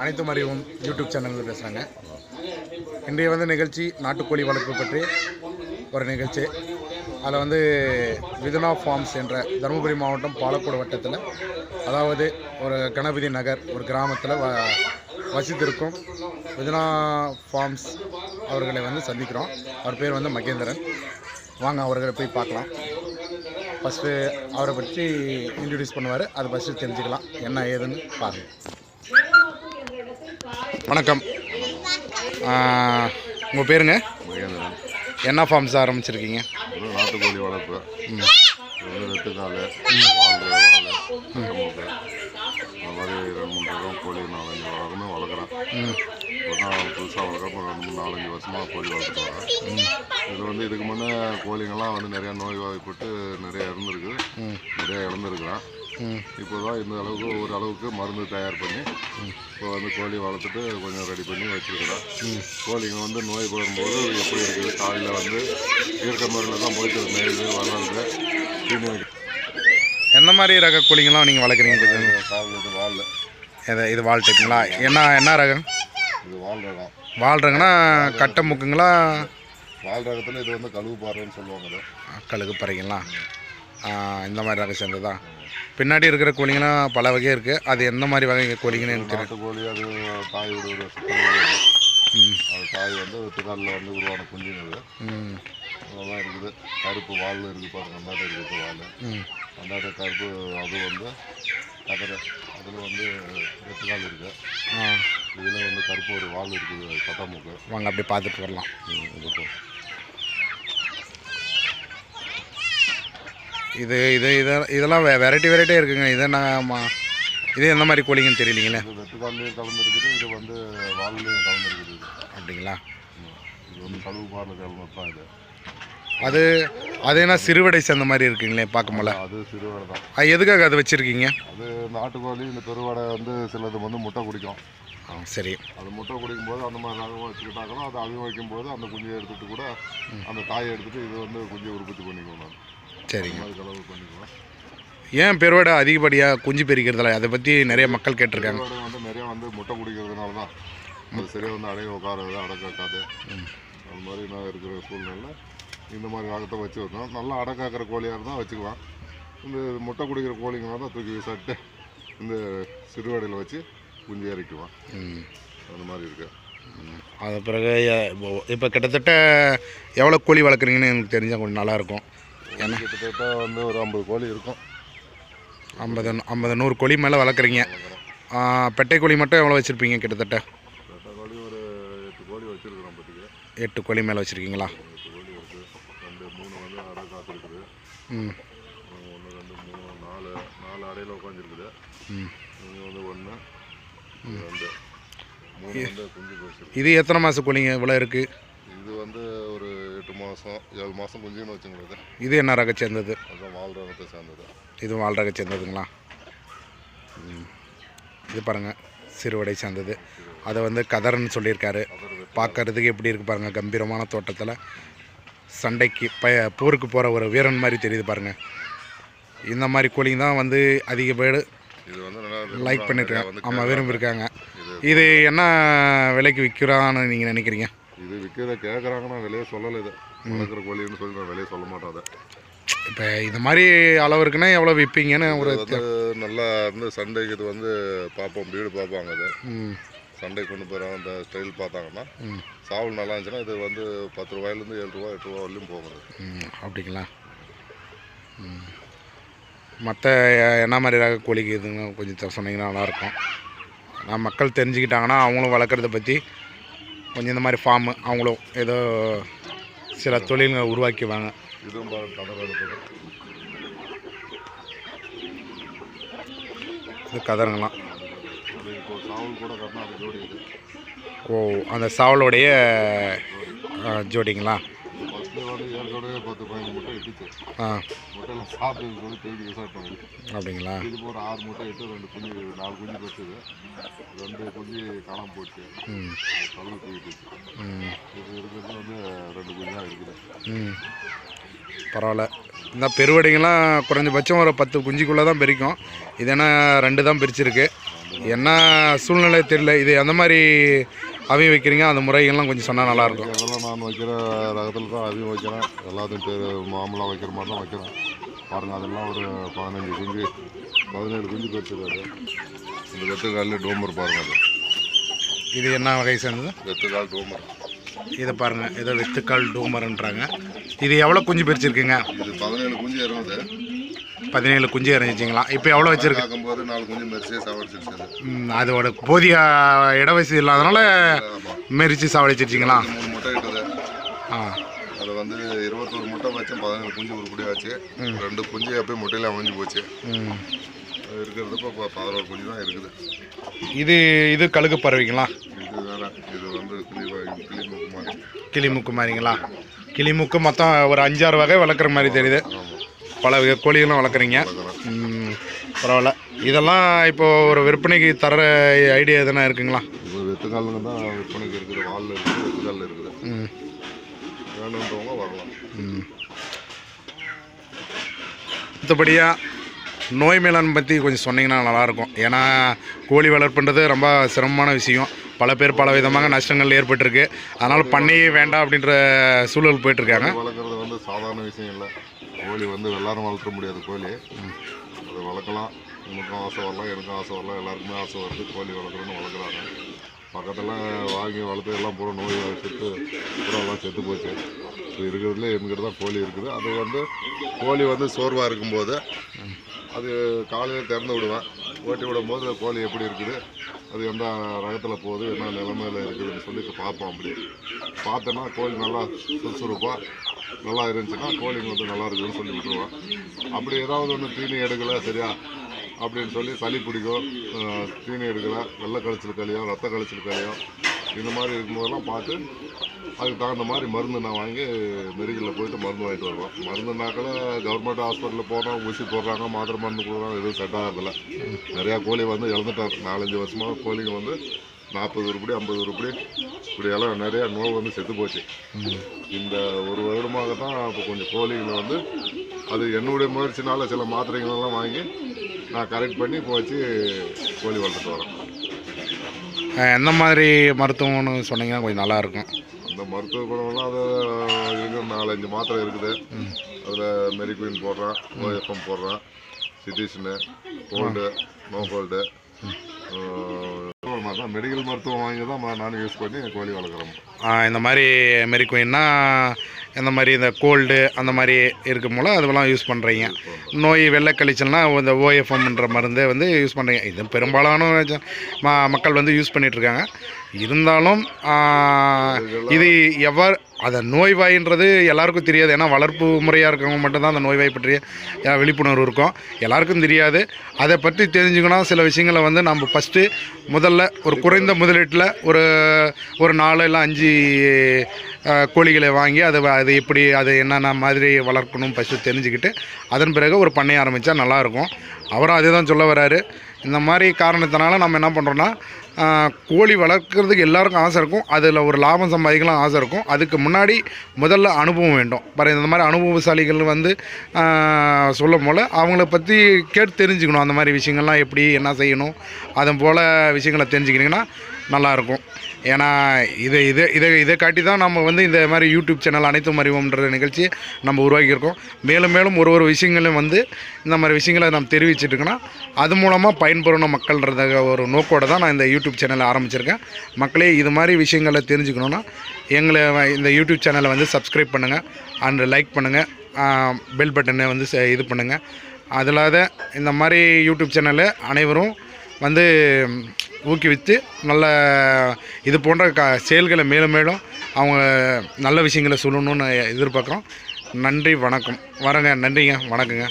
அனைத்தும் அறிவும் யூடியூப் சேனலில் பேசுகிறாங்க இன்றைய வந்து நிகழ்ச்சி நாட்டுக்கோழி வளர்ப்பு பற்றி ஒரு நிகழ்ச்சி. அதில் வந்து விதுனா ஃபார்ம்ஸ் என்ற தருமபுரி மாவட்டம் பாலக்கோடு வட்டத்தில் அதாவது ஒரு கணபதி நகர் ஒரு கிராமத்தில் வ வசித்திருக்கும் விதுனா ஃபார்ம்ஸ் அவர்களை வந்து சந்திக்கிறோம். அவர் பேர் வந்து மகேந்திரன். வாங்க அவர்களை போய் பார்க்கலாம். ஃபஸ்ட்டு அவரை பற்றி இன்ட்ரடியூஸ் பண்ணுவார். அதை ஃபஸ்ட்டு தெரிஞ்சுக்கலாம். என்ன ஏதுன்னு பாருங்கள் வணக்கம். உங்கள் பேருங்க? என்ன ஃபார்ம்ஸ் ஆரம்பிச்சிருக்கீங்க? நாட்டுக்கோழி வளர்ப்பு. கட்டமுக்கு அந்த மாதிரி ரெண்டு மூணு ரகம் கோழி நாலஞ்சு ரகமே வளர்க்குறேன். இப்போ தான் புதுசாக வளர்க்குறப்ப ரெண்டு மூணு நாலஞ்சு வருஷமாக கோழி வளர்த்துட்டு வரேன். இது வந்து இதுக்கு முன்னே கோழிங்கெல்லாம் வந்து நிறையா நோய் வாய்ப்பட்டு நிறைய இறந்துருக்கு. நிறைய இழந்துருக்குறேன் ம் இப்போ தான் இந்த அளவுக்கு ஒரு அளவுக்கு மருந்து தயார் பண்ணி இப்போ வந்து கோழி வளர்த்துட்டு கொஞ்சம் ரெடி பண்ணி வச்சுருக்குறேன் கோழிங்க வந்து நோய் வரும்போது எப்படி இருக்குது? காலையில் வந்து இயற்கை முறையில் தான் போயிட்டு தீனி வைக்க எந்த மாதிரி ரக கோழிங்கெல்லாம் நீங்கள் வளர்க்குறீங்க? இது வால் இது இது வால் டைப்புங்களா என்ன என்ன ரகம்? இது வால் ரகம். வால் ரகம்னா கட்டை முக்குங்களா? வால் ரகத்தில் இது வந்து கழுவு பாறைன்னு சொல்லுவாங்க கழுகு பறவைங்களா இந்த மாதிரி ரகம் சேர்ந்ததா பின்னாடி இருக்கிற கோழிங்கெல்லாம் பல வகை இருக்குது அது எந்த மாதிரி வகை கோழிங்கன்னு எனக்கு நாட்டுக்கோழி அது தாய் அது தாய் வந்து வெட்டுக்காலில் வந்து உருவான குஞ்சுங்க அதெல்லாம் இருக்குது. கருப்பு வால் இருக்குது பாருங்க அந்தாட்ட இருக்குது வால் அந்தாட்ட கருப்பு அது வந்து கதரை அதில் வந்து எட்டு கால் இருக்குது இதில் வந்து கருப்பு ஒரு வால் இருக்குது பட்டாமுக்கு வாங்க அப்படி பார்த்துட்டு வரலாம். இது இது இது இது இதெல்லாம் வெரைட்டி வெரைட்டியாக இருக்குங்க. இது நம்ம இது எந்த மாதிரி கோழிங்கன்னு தெரியலீங்களே? இது வெட்டுக்கால்லையும் கலந்துருக்குது இது வந்து வால்லையும் கலந்துருக்குது அப்படிங்களா. இது வந்து கழுவு பாரில் கலந்து தான் இது. அது அது என்ன சிறுவடை சேர்ந்த மாதிரி இருக்குங்களே பார்க்கும்போல அது சிறுவடை தான். அது எதுக்காக அதை வச்சுருக்கீங்க? அது நாட்டுக்கோழி இந்த பெருவடை வந்து சிலது வந்து முட்டை குடிக்கும். ஆ சரி. அது முட்டை குடிக்கும்போது அந்த மாதிரி ரகம் வச்சுக்கிட்டாங்கன்னா அது அவி வைக்கும்போது அந்த குஞ்சை எடுத்துட்டு கூட அந்த தாயை எடுத்துட்டு இது வந்து குஞ்சை உற்பத்தி பண்ணிக்குவோம் நான் சரிங்க அது ஏன் பெருவடை அதிகப்படியாக குஞ்சு பெருக்கிறதுல? அதை பற்றி நிறைய மக்கள் கேட்டிருக்காங்க. பெருவடை வந்து நிறைய வந்து முட்டை குடிக்கிறதுனால தான் அது சரியாக வந்து அடைய உட்காருது அடக்க வைக்காது அந்த மாதிரி நான் இருக்கிற சூழ்நிலை இந்த மாதிரி ரகத்தை வச்சு வைக்கணும் நல்லா அடக்காக்கிற கோழியாக இருந்தால் வச்சுக்குவேன் இந்த முட்டை குடிக்கிற கோழிங்களாக தான் தூக்கி விசாரிட்டு இந்த சிறுவடையில் வச்சு குஞ்சு இறக்குவேன் அந்த மாதிரி இருக்கு. அது பிறகு இப்போ கிட்டத்தட்ட எவ்வளோ கோழி வளர்க்குறீங்கன்னு எனக்கு தெரிஞ்சால் கொஞ்சம் நல்லாயிருக்கும் ஏன்னா கிட்டத்தட்ட வந்து ஒரு ஐம்பது கோழி இருக்கும். ஐம்பது ஐம்பது நூறு கோழி மேலே வளர்க்குறீங்க. பெட்டை கோழி மட்டும் எவ்வளோ வச்சுருப்பீங்க கிட்டத்தட்ட? கோழி ஒரு எட்டு கோழி வச்சுருக்கிறோம் பற்றிக்கு எட்டு கோழி மேலே வச்சுருக்கீங்களா? எட்டு கோழி இருக்குது ரெண்டு மூணு வந்து அடை காத்திருக்குது ம். ஒன்று ரெண்டு மூணு நாலு நாலு அடையில் உட்காந்துருக்குது ம். வந்து ஒன்று ரெண்டு மூணு வந்து குஞ்சு இது எத்தனை மாதம் கோழிங்க இவ்வளோ இருக்குது இது வந்து மாதம் ஏழு மாதம் குஞ்சுன்னு வச்சுங்களுக்கு இது என்ன ரக சேர்ந்தது? அதுதான் வால் ரகத்தை சேர்ந்தது. இதுவும் வால் ரக சேர்ந்ததுங்களா. இது பாருங்கள் சிறுவடை சேர்ந்தது. அதை வந்து கதர்ன்னு சொல்லியிருக்காரு. பார்க்கறதுக்கு எப்படி இருக்கு பாருங்கள் கம்பீரமான தோட்டத்தில். சண்டைக்கு ப போருக்கு போகிற ஒரு வீரன் மாதிரி தெரியுது பாருங்கள் இந்த மாதிரி கோழிங்க தான் வந்து அதிக பேர் லைக் பண்ணிட்டு வந்து இருக்காங்க ஆமாம் விரும்பியிருக்காங்க. இது இது என்ன விலைக்கு விற்கிறான்னு நீங்கள் நினைக்கிறீங்க? இது விற்கிறத கேட்குறாங்க நான் விலையே சொல்லலை இது. வளர்க்குற கோழின்னு சொல்லி நான் விலையே சொல்ல மாட்டேன் அதை. இப்போ இது மாதிரி அளவு இருக்குன்னா எவ்வளோ விற்பீங்கன்னு ஒரு வந்து நல்லா வந்து சண்டைக்கு இது வந்து பார்ப்போம் வீடு பார்ப்பாங்க அது ம். சண்டை கொண்டு போகிறாங்க அந்த ஸ்டைல் பார்த்தாங்கன்னா சாவல் நல்லா இருந்துச்சுன்னா இது வந்து பத்து ரூபாயிலேருந்து ஏழு ரூபா எட்டு ரூபா வரலையும் போகுது. ம் அப்படிங்களா? மற்ற என்ன மாதிரி ரக கோழிக்கு இதுங்க கொஞ்சம் சொன்னீங்கன்னா நல்லாயிருக்கும் நான் மக்கள் தெரிஞ்சுக்கிட்டாங்கன்னா அவங்களும் வளர்க்குறத பற்றி கொஞ்சம் இந்த மாதிரி ஃபார்மு அவங்களும் ஏதோ சில தொழில்களை உருவாக்கிவாங்க இது கதருங்களாம் ஓ அந்த சாவலோடைய ஜோடிங்களா? ஆ. முட்டையில் சாப்பிட்டு சொல்லி தேடி வந்து அப்படிங்களா? இது போகிற ஆறு முட்டை இட்டு ரெண்டு குஞ்சு நாலு குஞ்சு வச்சுது ரெண்டு குஞ்சு காணாமல் போச்சு தூக்கிட்டு ம். இது இருக்கிறது வந்து ரெண்டு குஞ்சு தான் இருக்குது. ம். பரவாயில்ல. இந்த பெருவடைங்கெல்லாம் குறைஞ்சபட்சம் ஒரு பத்து குஞ்சுக்குள்ளே தான் பிரிக்கும். இது என்ன ரெண்டு தான் பிரிச்சிருக்கு. என்ன சூழ்நிலை தெரியல. இது எந்த மாதிரி அவி வைக்கிறீங்க அந்த முறைகள்லாம் கொஞ்சம் சொன்னால் நல்லாயிருக்கும். அதெல்லாம் நான் வைக்கிற ரகத்தில் தான் அதையும் வைக்கிறேன். எல்லாத்தையும் பேர் மாமூலாக வைக்கிற மாதிரி தான் வைக்கிறேன். பாருங்கள் அதெல்லாம் ஒரு பதினஞ்சு குஞ்சு பதினேழு குஞ்சு வச்சுருக்காரு இந்த வெட்டுக்காலில் டோமர் பாருங்கள் அது. இது என்ன வகை சேர்ந்தது? வெட்டுக்கால் டோமர். இதை பாருங்கள் இதை வெத்துக்கால் டூமர்ன்றாங்க. இது எவ்வளோ குஞ்சு பிரிச்சிருக்குங்க? இது பதினேழு குஞ்சு இருந்தது பதினேழு குஞ்சு இறங்கிச்சிங்களா? இப்போ எவ்வளோ வச்சுருக்கு? பார்க்கும்போது நாலு குஞ்சு மெரிசே சாவடிச்சிருச்சு ம், அதோட போதிய இட வசதி இல்லாதனால மெரிச்சு சாவடிச்சிருச்சிங்களா? மூணு முட்டை இட்டது ஆ. அது வந்து இருபத்தோரு முட்டை வச்சேன் பதினேழு குஞ்சு உருப்படியாச்சு. ரெண்டு குஞ்சு அப்படியே முட்டையில் அமைஞ்சு போச்சு. ம். அது இருக்கிறது இப்போ பதினோரு குஞ்சு தான் இருக்குது. இது இது கழுகு பறவைங்களா? இது வேற இது வந்து கிளி வ- கிளி கிளிமுக்கு மாதிரிங்களா? கிளிமுக்கு மொத்தம் ஒரு அஞ்சாறு வகை வளர்க்குற மாதிரி தெரியுது. பல கோழிகளும் வளர்க்குறீங்க. பரவாயில்ல. இதெல்லாம் இப்போ ஒரு விற்பனைக்கு தர ஐடியா எதுனா இருக்குங்களா? வெத்துக்காலுங்க தான் விற்பனைக்கு இருக்குது. வேணுன்றவங்க வரலாம். மற்றபடியாக நோய் மேலாண்மை பற்றி கொஞ்சம் சொன்னீங்கன்னா நல்லாயிருக்கும். ஏன்னா கோழி வளர்ப்புன்றது ரொம்ப சிரமமான விஷயம். பல பேர் பல விதமாக நஷ்டங்கள் ஏற்பட்டிருக்கு. அதனால் பண்ணையே வேண்டாம் அப்படின்ற சூழல் போயிட்டுருக்காங்க. வளர்க்குறது வந்து சாதாரண விஷயம் இல்லை. கோழி வந்து எல்லாரும் வளர்த்த முடியாது கோழி. அதை வளர்க்கலாம். உனக்கும் ஆசை வரலாம் எனக்கும் ஆசை வரலாம். எல்லாருக்குமே ஆசை வருது கோழி வளர்க்குறோன்னு வளர்க்குறாங்க. பக்கத்தில் வாங்கி வளர்த்து எல்லாம் பூரா நோய் செத்து பூரா எல்லாம் செத்து போச்சு. இப்போ இருக்கிறதுல என்கிட்ட தான் கோழி இருக்குது. அது வந்து கோழி வந்து சோர்வாக இருக்கும்போது அது காலையில் திறந்து விடுவேன். ஓட்டி விடும்போது கோழி எப்படி இருக்குது அது எந்த ரகத்தில் போகுது என்ன நிலைமையில் இருக்குதுன்னு சொல்லி பார்ப்போம் அப்படி. பார்த்தோன்னா கோழி நல்லா சுறுசுறுப்பாக நல்லா இருந்துச்சுன்னா கோழிங்க வந்து நல்லா இருக்குதுன்னு சொல்லி விட்டுருவோம். அப்படி ஏதாவது ஒன்று தீனி எடுக்கலை சரியா? அப்படின்னு சொல்லி சளி பிடிக்கும். தீனி எடுக்கலை வெள்ளை கழிச்சல் களியோ ரத்த கழிச்சல் களியோ இந்த மாதிரி இருக்கும்போதெல்லாம் பார்த்து அதுக்கு தகுந்த மாதிரி மருந்து நான் வாங்கி மெடிக்கலில் போயிட்டு மருந்து வாங்கிட்டு வருவேன். மருந்துனாக்கில் கவர்மெண்ட் ஹாஸ்பிட்டலில் போகிறோம் ஊசி போடுறாங்க மாத்திரை மருந்து கொடுக்குறாங்க எதுவும் செட் ஆகிறதில்ல. நிறையா கோழி வந்து இழந்துட்டார் நாலஞ்சு வருஷமாக கோழிங்க வந்து நாற்பது உருப்படி ஐம்பது உருப்படி. இப்படி எல்லாம் நிறையா நோய் வந்து செத்து போச்சு. இந்த ஒரு வருடமாக தான் இப்போ கொஞ்சம் கோழிகளை வந்து அது என்னுடைய முயற்சினால சில மாத்திரைகள் எல்லாம் வாங்கி நான் கரெக்ட் பண்ணி இப்போ வச்சு கோழி வளர்த்துட்டு வரேன் எந்த மாதிரி மருத்துவம்னு சொன்னீங்கன்னா கொஞ்சம் நல்லாயிருக்கும் அந்த மருத்துவ குணம்லாம் அது இருக்குது நாலஞ்சு மாத்திரை இருக்குது. அதில் மெரிக்வின் போடுறேன் ஓஎஃப்எம் போடுறேன் சிட்டிஷனு கோல்டு நோ கோல்டு. தான் மெடிக்கல் மருத்துவம் வாங்கி தான் நான் யூஸ் பண்ணி கோழி வளர்க்குறோம் இந்த மாதிரி மெரிக்குயின்னா இந்த மாதிரி இந்த கோல்டு அந்த மாதிரி இருக்கும் போல அதெல்லாம் யூஸ் பண்ணுறீங்க நோய் வெள்ளை கழிச்சல்னா இந்த ஓஎஃப்எம்ன்ற மருந்தை வந்து யூஸ் பண்ணுறீங்க இது பெரும்பாலான மக்கள் வந்து யூஸ் பண்ணிகிட்ருக்காங்க இருந்தாலும் இது எவ்வாறு அதை நோய்வாயின்றது எல்லாருக்கும் தெரியாது. ஏன்னா வளர்ப்பு முறையாக இருக்கவங்க மட்டும்தான் அந்த நோய்வாய் பற்றிய விழிப்புணர்வு இருக்கும். எல்லாருக்கும் தெரியாது. அதை பற்றி தெரிஞ்சுக்கணும் சில விஷயங்களை வந்து நம்ம ஃபஸ்ட்டு முதல்ல ஒரு குறைந்த முதலீட்டில் ஒரு ஒரு நாலு இல்லை அஞ்சு கோழிகளை வாங்கி அதை அது எப்படி அது என்னென்ன மாதிரி வளர்க்கணும் ஃபஸ்ட்டு தெரிஞ்சுக்கிட்டு அதன் பிறகு ஒரு பண்ணைய ஆரம்பித்தா நல்லாயிருக்கும் அவரும் அதே தான் சொல்ல வராரு. இந்த மாதிரி காரணத்தினால நம்ம என்ன பண்ணுறோன்னா கோழி வளர்க்குறதுக்கு எல்லாருக்கும் ஆசை இருக்கும். அதில் ஒரு லாபம் சம்பாதிக்கலாம் ஆசை இருக்கும். அதுக்கு முன்னாடி முதல்ல அனுபவம் வேண்டும். பாரு இந்த மாதிரி அனுபவசாலிகள் வந்து சொல்லும் போல் அவங்கள பற்றி கேட்டு தெரிஞ்சுக்கணும். அந்த மாதிரி விஷயங்கள்லாம் எப்படி என்ன செய்யணும் அதன் போல் விஷயங்களை தெரிஞ்சுக்கிட்டிங்கன்னா நல்லாயிருக்கும் ஏன்னா இதை இதை இதை இதை காட்டி தான் நம்ம வந்து இந்த மாதிரி யூடியூப் சேனல் அனைத்தும் அறிவோம்ன்ற நிகழ்ச்சியை நம்ம உருவாக்கியிருக்கோம். மேலும் மேலும் ஒரு ஒரு விஷயங்களும் வந்து இந்த மாதிரி விஷயங்களை நம்ம தெரிவிச்சிட்ருக்கோன்னா அது மூலமாக பயன்பெறணும் மக்கள்ன்றத ஒரு நோக்கோட தான் நான் இந்த யூடியூப் சேனலை ஆரம்பிச்சிருக்கேன். மக்களே இது மாதிரி விஷயங்களை தெரிஞ்சுக்கணுன்னா எங்களை இந்த யூடியூப் சேனலை வந்து சப்ஸ்கிரைப் பண்ணுங்கள் அண்ட் லைக் பண்ணுங்கள் பெல் பட்டனை வந்து இது பண்ணுங்கள் அதில்லாத இந்த மாதிரி யூடியூப் சேனலை அனைவரும் வந்து ஊக்குவித்து நல்ல இது போன்ற க செயல்களை மேலும் மேலும் அவங்க நல்ல விஷயங்களை சொல்லணும்னு எதிர்பார்க்குறோம். நன்றி வணக்கம். வரங்க. நன்றிங்க. வணக்கங்க.